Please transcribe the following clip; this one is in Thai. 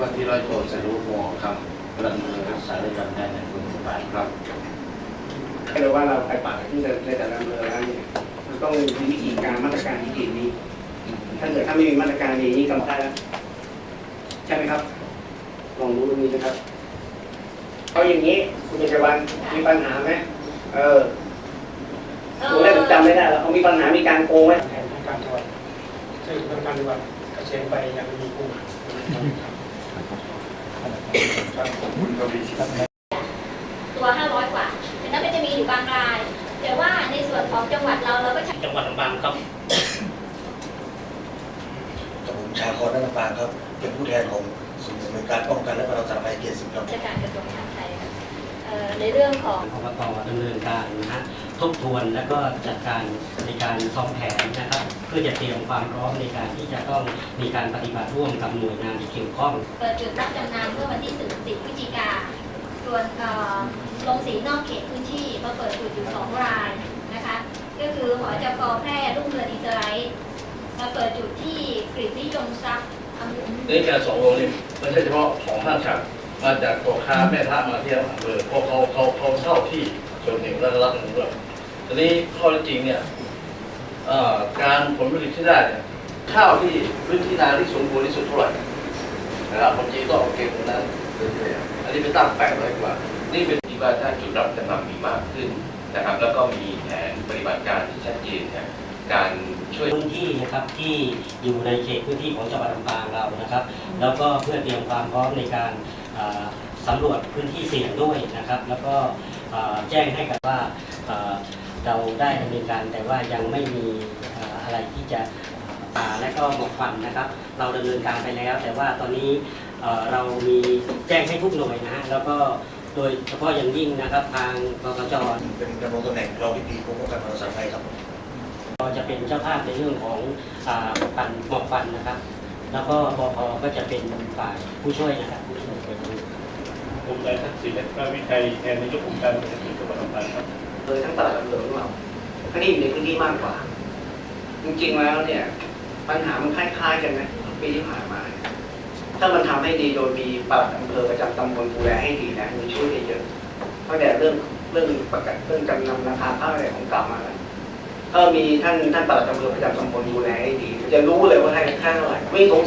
ว่าที่ร้อยโทสรุปหมอคำกำลังดำเนินรักษาด้วยกันได้ในโรงพยาบาลครับหรือว่าเราไปป่าที่ในแต่ละอำเภอแล้วเนี่ยมันต้องมีวิธีการมาตรการที่ดีนี้ ถ้าเกิดถ้าไม่มีมาตรการดีนี้กำได้แล้วใช่ไหมครับลองดูตรงนี้นะครับเอาอย่างนี้คุณเอกวันมีปัญหาไหมเออผมได้ผมจำไม่ได้แล้วเขามีปัญหามีการโกงไหมแผนทางการจังหวัดซึ่งทางการจังหวัดเกษียณไปยังไม่มีกู้ ตัว 500 กว่าแต่นั้นมันจะมีอยู่บางราย แต่ว่าในส่วนของจังหวัดเราเราก็ใช้จังหวัดลำปางครับผมชาคอนนันทปางครับ เป็นผู้แทนของศูนย์ดำเนินการป้องกันและบรรเทาสาธารณภัยเกียรติสิบครับราชการกระทรวงมหาดไทยค่ะเอ่อ ในเรื่องของอบตดำเนินการนะฮะทบทวนแล้วก็จัดการในการซ้อมแผนนะครับ เพื่อจะเตรียมความพร้อมในการที่จะต้องมีการปฏิบัติร่วมกับหน่วยงานที่เกี่ยวข้องเปิดจุดรับจำนำเมื่อวันที่10พฤศจิกาส่วนเอ่อลงสีนอกเขตพื้นที่มาเปิดจุดอยู่2รายนะคะ ก็คือหอจกแพร่รุ่งเรืองอิสราเอลมาเปิดจุดที่กรีฑนิยมทรัพย์อำเภอนี่การสองโรงนี่ไม่ใช่เฉพาะของห้างฉัด มาจากตัวค้าแม่ค้ามาเที่ยวอำเภอเพราเขาเขาเขาเช่าที่ส่วนหนึ่งแล้วก็รับเงินด้วยทีนี้ข้อเท็จจริงเนี่ยการผลผลิตที่ได้เนี่ยข้าวที่พื้นที่นาที่สมบูรณ์ที่สุดเท่าไหร่นะครับบางทีก็เอาเก็บตรงนั้นเรื่อยๆอันนี้ไปตั้งแปดร้อยกว่า นี่เป็นที่ว่าถ้าจุดรับจำนำมีมากขึ้นนะครับ แล้วก็มีแผนปฏิบัติการที่ชัดเจนเนี่ยการช่วยพื้นที่นะครับที่อยู่ในเขตพื้นที่ของจังหวัดลำปางเรานะครับ แล้วก็เพื่อเตรียมความพร้อมในการ สำรวจพื้นที่เสี่ยงด้วยนะครับ แล้วก็อ่าแจ้งให้กับว่าอ่าเราได้ดำเนินการแต่ว่ายังไม่มีอ่าอะไรที่จะป่าและก็หมอกควันนะครับ เราดำเนินการไปแล้ว แต่ว่าตอนนี้เอ่อเรามีแจ้งให้ทุกหน่วยนะฮะแล้วก็โดยเฉพาะอย่างยิ่งนะครับทางกสจเป็นดำรงตำแหน่งรองที่ดีกรมป้องกันบรรเทาสาธารณภัยครับก็จะเป็นเจ้าภาพในเรื่องของอาปั่นหมอกควันนะครับ แล้วก็ปพก็จะเป็นฝ่ายผู้ช่วยนะครับ ผู้ช่วยเป็นผมนายทักษิณและก็วิชัยแทนนายกองค์การบริหารส่วนจังหวัดลำปางครับเลยทั้งตลาดอำเภอของเราอันนี้อยู่ในพื้นที่มากกว่า จริงๆแล้วเนี่ยปัญหามันคล้ายๆกันนะปีที่ผ่านมาเนี่ยถ้ามันทำให้ดีโดยมีปลัดอำเภอประจำตำบลดูแลให้ดีนะมันช่วยได้เยอะเพราะแต่เรื่องเรื่องประกาศเรื่องจำนำราคาข้าวอะไรของกลับมาแล้วถ้ามีท่านท่านปลัดอำเภอประจำตำบลดูแลให้ดี จะรู้เลยว่าให้ค่าเท่าไหร่ไม่สง